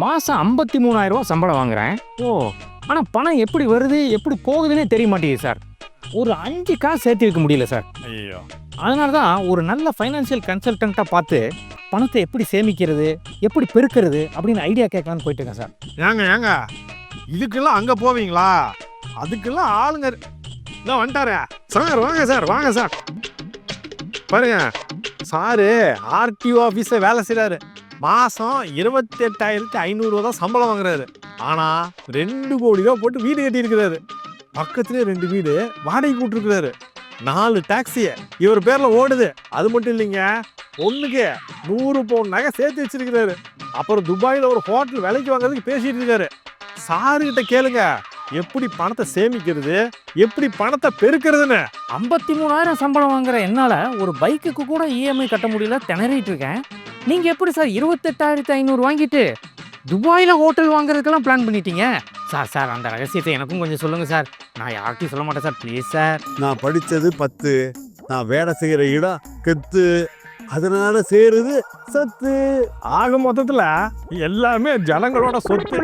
மாதம் ஐம்பத்தி மூணாயிரம் ரூபாய் சம்பளம் வாங்குறேன். ஓ ஆனால் பணம் எப்படி வருது எப்படி போகுதுன்னே தெரிய மாட்டேங்குது சார். ஒரு அஞ்சு காசு சேர்த்து வைக்க முடியல சார். ஐயோ. அதனால தான் ஒரு நல்ல ஃபைனான்சியல் கன்சல்டண்ட்டாக பார்த்து பணத்தை எப்படி சேமிக்கிறது எப்படி பெருக்கிறது அப்படின்னு ஐடியா கேட்கலான்னு போயிட்டு இருக்கேன் சார். ஏங்க ஏங்க இதுக்கெல்லாம் அங்க போவீங்களா? அதுக்கெல்லாம் ஆளுங்க இதான் வந்துட்டாரே. சார் வாங்க சார் வாங்க சார். பாருங்க சாரு ஆர்டிஓ ஆஃபீஸில் வேலை செய்கிறாரு மாதம் இருபத்தெட்டாயிரத்தி ஐநூறுரூவா தான் சம்பளம் வாங்குறாரு. ஆனால் ரெண்டு கோடி ரூபா போட்டு வீடு கட்டியிருக்கிறாரு. பக்கத்துலேயே ரெண்டு வீடு வாடகை கூட்டிருக்கிறாரு நாலு டாக்ஸியை. இவர் பேரில் ஓடுது. அது மட்டும் இல்லைங்க ஒன்றுக்கு நூறு பவுன் நகை சேர்த்து வச்சிருக்கிறாரு. அப்புறம் துபாயில் ஒரு ஹோட்டல் விலைக்கு வாங்குறதுக்கு பேசிட்டு இருக்காரு. சாருகிட்ட கேளுங்க எப்படி பணத்தை சேமிக்கிறது எப்படி பணத்தை பெருக்கிறதுன்னு. ஐம்பத்தி மூணாயிரம் சம்பளம் வாங்குற என்னால் ஒரு பைக்குக்கு கூட இஎம்ஐ கட்ட முடியல திணறிட்டு இருக்கேன். நீங்கள் எப்படி சார் இருபத்தெட்டாயிரத்தி ஐநூறு வாங்கிட்டு துபாயில் ஹோட்டல் வாங்குறதுக்கெல்லாம் பிளான் பண்ணிட்டீங்க? சார் சார் அந்த ரகசியத்தை எனக்கும் கொஞ்சம் சொல்லுங்கள் சார். நான் யார்கிட்டையும் சொல்ல மாட்டேன் சார். Please sir. நான் படித்தது பத்து. நான் வேலை செய்கிற இடம் கெத்து. அதனால சேருது சத்து. ஆக மொத்தத்தில் எல்லாமே ஜனங்களோட சொத்து.